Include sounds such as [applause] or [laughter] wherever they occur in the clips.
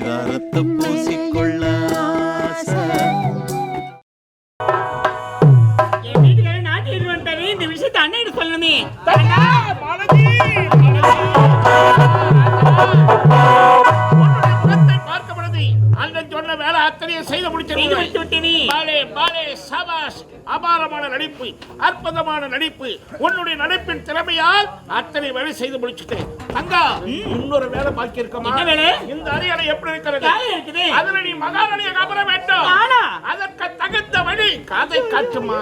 பரிதாரத்தை பூசிக்கொள்ள இந்த விஷயத்தை அண்ணன் சொல்லணுமே. அத்தனையும் செய்து செய்து முடிச்சிருக்கீங்க முடித்து விட்டேனே. பாலே பாலே சபாஷ் அபாரமான நடிப்பு அற்புதமான நடிப்பு. உன்னுடைய நடிப்பின் திறமையால் அத்தனை வேலை செய்து முடிச்சுட்டேன். தங்கா இன்னொரு வேலை பாக்கி இருக்கமா? இந்த அரியணை எப்படி இருக்கிறது. அதுல நீ மகாராணியை கபர வேண்டும்? அதற்கு தகுந்த வழி. காதை காட்டுமா?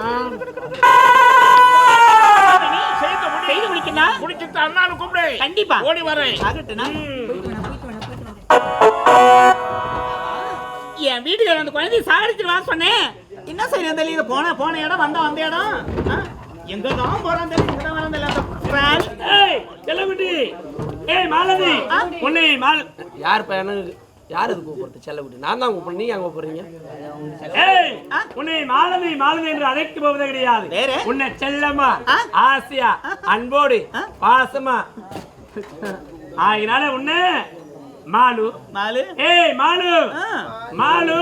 செய்து முடி செய்து முடிக்கணும் முடிச்சுட்டு அண்ணானு கூப்பிடு கண்டிப்பா. ஓடி வரேன். என் வீட்டுக்காரர் அந்த குழந்தைய சாகடிச்சிருவான்னு சொன்னேன். என்ன செய்யறது தெரியல. போன போன இடம் வந்த வந்த இடம். ஆ? எங்க தான் போறான் தெரியல இங்க தான் வரான் தெரியல. ஏய் செல்லகுட்டி ஏய் மாலதி. ஆ? உன்னை மால. யார் பையனு? யார் இது கூப்பிடுறது? செல்லகுட்டி நான் தான் கூப்பிடுறேன். நீங்க அங்க கூப்பிடுறீங்க ஏய் ஆ? உன்னை மாலதி மாலதி என்று அழைக்க போவது கிடையாது. வேற? உன்னை செல்லமா ஆ? ஆசையா அன்போடு ஆ? பாசமா. ஆகினால உன்னை மாலு மாலு ஏய் மாலு ஆ. மாலு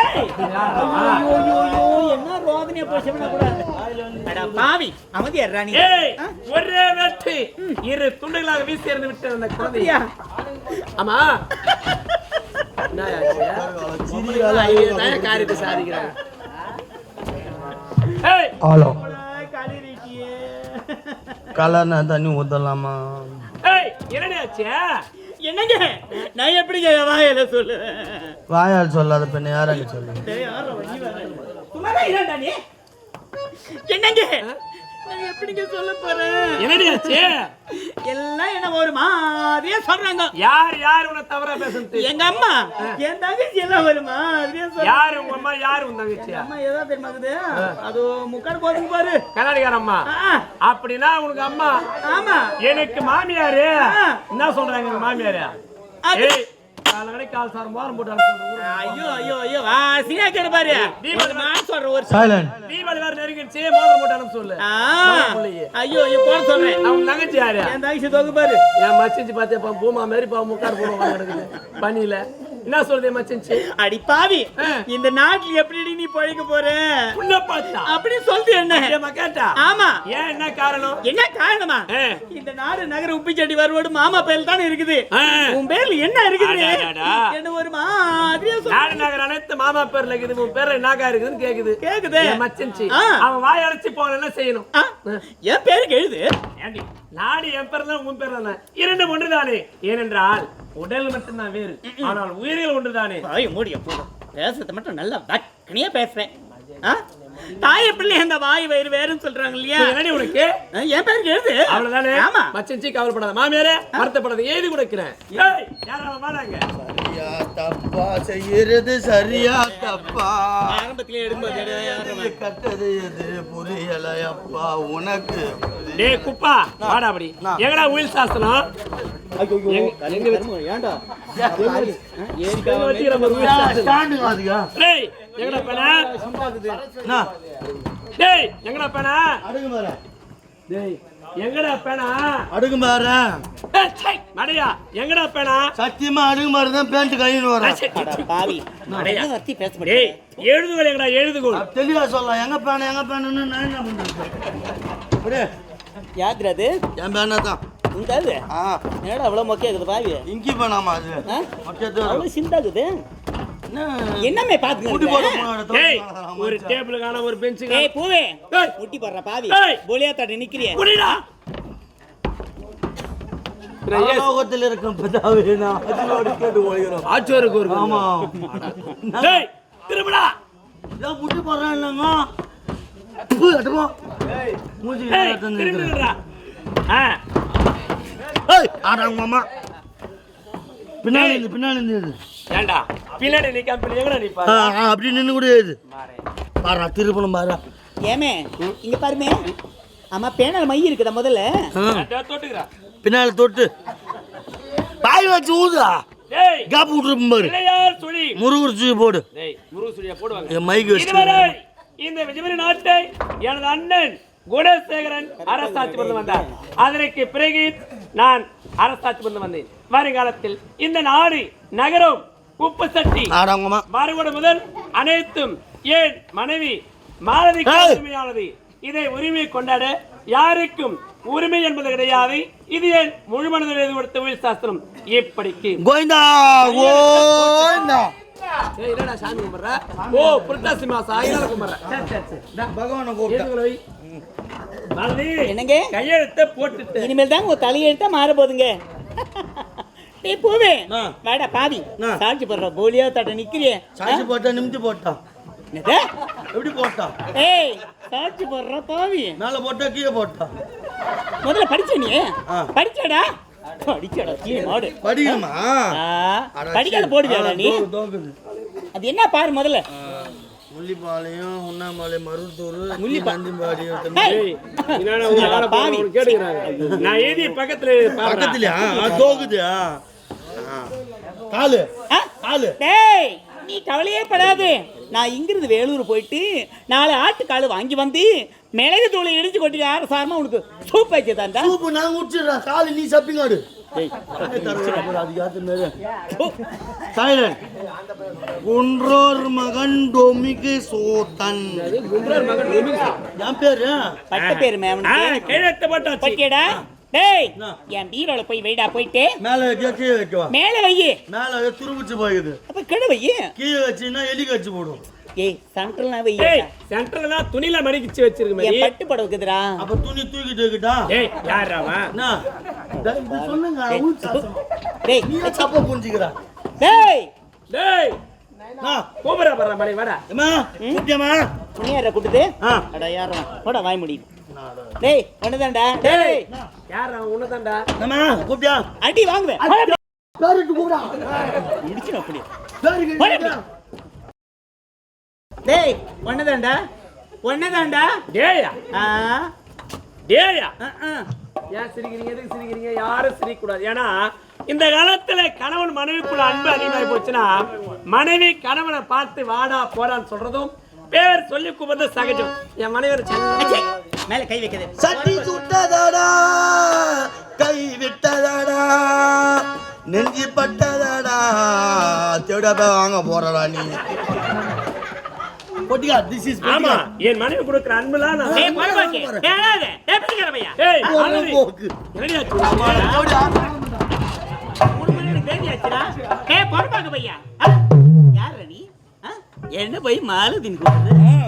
ஏய். ஐயோ, ஐயோ, ஐயோ, என்ன ரோதனையா போய் பாவி? ஒரே வெட்டு இரு துண்டுகளாக வீசி எறிந்து விட்டு அந்த குழந்தையா? ஆமா காரியத்தை சாதிக்கிறாங்க ஏய் ஹலோ. கலர்னா தண்ணி என்னடி ஆச்சு என்னங்க? நான் எப்படிங்க வாயில சொல்லுவேன்? வாயால் சொல்லாத பெண்ணை யாராங்க சொல்லு. என்னங்க? நான் எப்படிங்க சொல்ல போறேன்? என்னடி ஆச்சு? எல்லாம் என்ன ஒரு மாதிரியா சொல்றாங்க. யார் யார் உன்னை தவறா பேசுறது எங்க அம்மா என் தங்கச்சி எல்லாம் ஒரு மாதிரியா சொல்றாங்க. யார் உங்க அம்மா யார் உன் தங்கச்சி அம்மா ஏதோ தெரியுமாக்குது அது முக்காடு போதுங்க பாரு. கண்ணாடிக்கார அம்மா அப்படின்னா உனக்கு அம்மா. ஆமா. எனக்கு மாமியாரு. என்ன சொல்றாங்க மாமியாரு? ஏய் ஐயோ ஐயோ ஐயோ. வாசியா கேடு பாரு. தீபாவளி நான் சொல்ற ஒரு சைலண்ட் தீபாவளி வேற நெருங்கிடுச்சு மோதிரம் போட்டு அனுப்ப சொல்லு. ஐயோ ஐயோ போட சொல்றேன். அவன் தங்கச்சி யாரு? என் தங்கச்சி தொகு பாரு என் மச்சிஞ்சி பாத்தியா பூமா மாதிரி பா முக்கார் போடுவாங்க பனியில. என்ன சொல்றது மச்சிஞ்சி அடி பாவி. இந்த நாட்டுல எப்படி நீ பழைக்க போற? உன்ன பார்த்தா. அப்படி சொல்றது என்ன? கேட்டா? ஆமா. ஏன் என்ன காரணம்? என்ன காரணமா. இந்த நாடு நகர உப்பிச்செடி வருவோடு மாமா பேர்ல தானே இருக்குது. உன் பேர்ல என்ன இருக்குது. என்ன ஒரு மாதிரியா நாடு நகர் அனைத்து மாமா பேர்ல இருக்குது. உன் பேர்ல என்னக்கா இருக்குதுன்னு கேக்குது. கேக்குதே. ஆ. அவன் வாய் அடைச்சு போன என்ன செய்யணும்? என் பேருக்கு எழுது நாடு என் பேர்ல உன் பேர்ல தானே? இரண்டு ஒன்றுதானே? ஏனென்றால் உடல் மட்டும்தான் வேறு. ஆனால் உயிர்கள் ஒன்றுதானே? மூடிய போதும். பேசுறது மட்டும் நல்லா வக்கனியா பேசுறேன் ஆ? தாய பிள்ளை அந்த வாய் வயிறு வேறுன்னு சொல்றாங்க இல்லையா என்னடி உனக்கு? என் பேருக்கு எழுது. அவ்வளவுதானே? ஆமா. மச்சிஞ்சி கவலைப்படாத. மாமியாரே வருத்தப்படாத. எழுதி கொடுக்கிறேன். ஏய் யாராவது வாடாங்க? சரியா தப்பா செய்யறது சரியா தப்பா? ஆரம்பத்திலே எடுக்கும்போது கட்டது எது புரியலையப்பா உனக்கு? டேய் குப்பா வாடா அப்படி. எங்கடா உயில் சாஸ்திரம்? ஏன்டா? எங்க வச்சுக்கிற எங்கடா பேனா? டேய் எங்கடா பேனா? அடுக்கு மாற டேய் எங்கடா பேனா? அடுக்கு மாற மடையா. எங்கடா பேனா? சத்தியமா அடுக்கு மாற தான் பேண்ட் கையின்னு வர சை, சை, சை. பாவி. நிறைய வார்த்தை பேச டேய் முடியும் எழுதுகோல் எங்கடா எழுதுகோல் தெளிவா சொல்லலாம். எங்க பேன எங்க பேனுன்னு நான் என்ன யாத்திரது என் பேனா தான். ஆ. என்னடா அவ்வளவு மொக்கையா இருக்குது பாவி? இங்கி பேனாமா அது? என்ன என்னமே முடி போட பாத்துக்க போனாட டேய் தோத்து ஒரு டேபிளுக்கான ஒரு பெஞ்சுக்கு ஏய் பூவே ஏய். முட்டி போடுற பாவி. ஏய். போலியா தட்ட நிக்கிறிய குடிடா லோகத்தில் இருக்கும் பிதாவே நான் அதிலோடு கேட்டு ஓடுகிறோம். ஆச்சோருக்கு ஒரு ஆமா. [laughs] டேய் திரும்படா. முட்டி போடுறேன் இல்லைங்க. உப்பு, அட்டுப்போ. மூஞ்சி ஆ. ஏய், ஆடா உங்க அம்மா. பின்னாடி இருந்து, பின்னாடி இருந்து. ஏண்டா? பின்னாடி நிக்காம பின்னாடி எங்கடா நிப்பா அப்படி நின்னு கூட எழுது பாரா திருப்பணம் பாரா ஏமே இங்க பாருமே. ஆமா பேனல் மை இருக்குதா முதல்ல. தொட்டுக்கிறா பின்னால தொட்டு. பாய் வச்சு ஊதுடா. டேய். கேப் விட்டுருப்போம் பாரு. பிள்ளையார் சுழி? போடு. டேய் முருகு சுழியா போடுவாங்க. என் மைக்கு இதுவரை வச்சு இந்த விஜயபுரி நாட்டை எனது அண்ணன் குணசேகரன் அரசாட்சி பண்ண வந்தார். அதற்கு பிறகு நான் அரசாட்சி பண்ண வந்தேன். வருங்காலத்தில் இந்த நாடு நகரம் உப்பு சட்டி மறுபடி முதல் அனைத்தும் ஏன் மனைவி ஏய்! உரிமையானது இதை உரிமை கொண்டாட யாருக்கும் உரிமை என்பது கிடையாது. இது ஏன் முழு மனதில் எழுதி கொடுத்த உயிர் சாஸ்திரம்? இப்படிக்கு. கோவிந்தா கோவிந்தா. என்னடா சாமி கும்பிடுற? ஓ புரட்டாசி மாசம் ஆயிரம் கும்பிடுற. பகவானை கூப்பிட்டா. மாலதி, என்னங்க? கையெழுத்த போட்டுட்டு. இனிமேல் தான் உங்க தலையெழுத்தா மாற போதுங்க டேய் பூவே. வாடா பாவி. சாட்சி போடுற போலியா தட்ட நிக்கிறியே. சாட்சி போட்டா நிமித்தி போட்டா. என்னது? எப்படி போட்டா? ஏய் சாட்சி போடுற பாவி. மேல போட்டா கீழே போட்டா. முதல்ல படிச்ச நீ. படிச்சடா? படிச்சடா கீ மாடு. படிக்கணுமா? படிக்காத. போடுவியாடா நீ. அது என்ன பாரு முதல்ல. முள்ளிப்பாளையம் உண்ணாமலை மருவத்தூர் முள்ளிப்பா- நந்திம்பாடி ஏய். என்னடா உங்க அட ஆளை பாவி. போறவங்க கேட்டுக்கிறாங்க. நான் எழுதி பக்கத்துல. பக்கத்துலயா. ஆ. காலு ஆ? காலு டேய் நீ கவலையே படாது நான் இங்கிருந்து வேலூர் போயிட்டு நாலு ஆட்டுக்கால் வாங்கி வந்து மிளகு தூளை இடிச்சு கொட்டி ஆரசாரமா உனக்கு சூப் வச்சு தாண்டா சூப்பு நான் குடிச்சிடுறேன் காலு நீ சப்பிங்காடு குன்றோர் மகன் டொமிக்கு சோத்தன். குன்றோர் மகன் ரமேஷ். என் பேரு? பட்ட பேரு போட்டாச்சு. பட்டியடா டேய் என்ன? என் பீரோல போய் வைடா போயிட்டு. மேல வைக்க கீழே வைக்கவா? மேல வையி. மேல துருபிச்சு போகுது அப்ப கீழே வையி. கீழே வச்சுன்னா எலி கடிச்சு போடும். ஏய் சென்ட்ரல் வையி ஏய், சென்டர்ல தான் துணியில மடிக்கிச்சு வச்சிருக்க மாதிரி. பட்டு படம் இருக்குதுடா அப்ப துணி தூக்கிட்டு வைக்கிட்டா ஏய், யார்ரா அவன்? என்ன இத- இது சொல்லுங்க சாசனம். டேய் நீ தப்பா புரிஞ்சுக்கிறா டேய் டேய், ஆ, கூப்பிடுறா பாருடா, மணி, வாடா. ஏம்மா, கூப்பிட்டியாம்மா? துணியார கூட்டுது ஆ. அட யாரா போடா வாய் முடியும் டேய் ஒண்ணுதான்டா டேய் யார்ரா அவன்? உன்னதான்டா. ஏம்மா, கூப்பிட்டியா? அடி வாங்குவேன் பேரிட்டு கூப்பிடா. முடிச்சிடும் அப்படி பேருக்கு போடா. கூப்பிடா. டேய் ஒண்ணுதான்டா ஒண்ணுதான்டா டேயா, ஆ டேயா. ஆ, ஆ. ஏன் சிரிக்கிறீங்க? எதுக்கு சிரிக்கிறீங்க? யாரும் சிரிக்கக்கூடாது. ஏன்னா, இந்த காலத்துல கணவன் மனைவிக்குள்ள அன்பு அதிகமாகி போச்சுன்னா மனைவி கணவனை பார்த்து வாடா போடான்னு சொல்றதும் பேர் சொல்லி கூப்பிடுறது சகஜம் என் மனைவி ஒரு செல்ல அச்சே, மேல கை வைக்குது சட்டி சுட்டதாடா கை விட்டதாடா நெஞ்சி பட்டதாடா தேட போய் வாங்க போறடா நீ பொட்டிகா திஸ் இஸ் ஆமா என் மனைவி கொடுக்குற அன்புலாம் நான் ஏய் போடுவாக்கே ஏறாத ஏய் பிடிக்கிற பையா ஏய், ஆனந்தி, போக்கு. என்னடியா சொல்ற? மூணு மணி நேரம் பேசி ஆச்சுடா ஏய் போடுவாங்க பையா யார் நீ ஆ? என்ன போய் மாலை தின்னு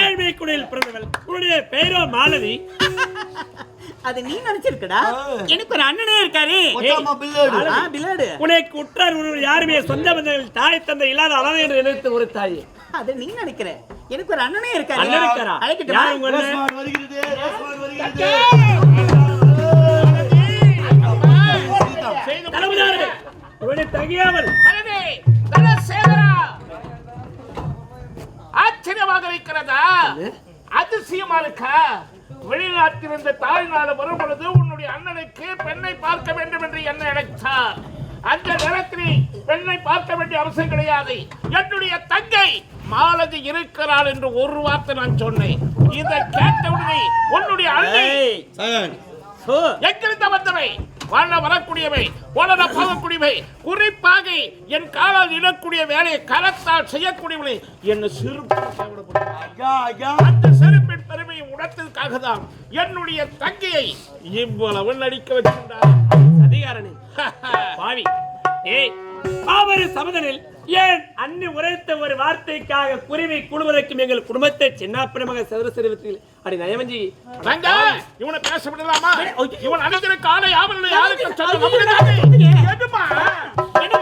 ஏழ்மை குடியில் பிறந்தவள். உன்னுடைய பெயரோ மாலதி. அது நீ நினைச்சிருக்கடா. எனக்கு ஒரு அண்ணனே இருக்காரு. உனக்கு உற்றார் உறவு யாருமே சொந்த பந்தங்கள் தாய் தந்தை இல்லாத அனாதை என்று நினைத்து ஒரு தாய். அது நீ நினைக்கிற. எனக்கு ஒரு அண்ணனே இருக்காரு. அண்ணன் இருக்காரா? அழைக்கட்டுமா? தளபதியாரே, இருக்கிறதா அதிசயமா இருக்கா? வெளிநாட்டிலிருந்து தாய்நாடு வரும் பொழுது உன்னுடைய அண்ணனுக்கு பெண்ணை பார்க்க வேண்டும் என்று என்ன நினைத்தார் அந்த நேரத்தில் பெண்ணை பார்க்க வேண்டிய அவசியம் கிடையாது. என்னுடைய தங்கை மாலதி இருக்கிறாள் என்று ஒரு வார்த்தை நான் சொன்னேன். இதை கேட்டவுடனே உன்னுடைய அண்ணன் எங்கிருந்த வந்தவை? வாழ வரக்கூடியவை ஓட போகக்கூடியவை. குறிப்பாக என் காலால் இடக்கூடிய வேலையை கரத்தால் செய்யக்கூடியவளை என்ன ஐயா அந்த செருப்பின் பெருமையை உணர்த்ததுக்காக தான் என்னுடைய தங்கையை இவ்வளவு நடிக்க வச்சிருந்தார். அதிகாரனே பாவி. ஏய். பாவரு சமதனில் ஏன் அன்னி உரைத்த ஒரு வார்த்தைக்காக குருவி குழுவதற்கும் எங்கள் குடும்பத்தை சின்னாப்பிரமாக செதற செறிவத்தில் அடி நயமஞ்சி. தங்க இவனை பேச விடலாமா? இவன் அணிந்திரு காலை யாவல் யாருக்கு சொல்ல முடியாது. எதுமா? என்ன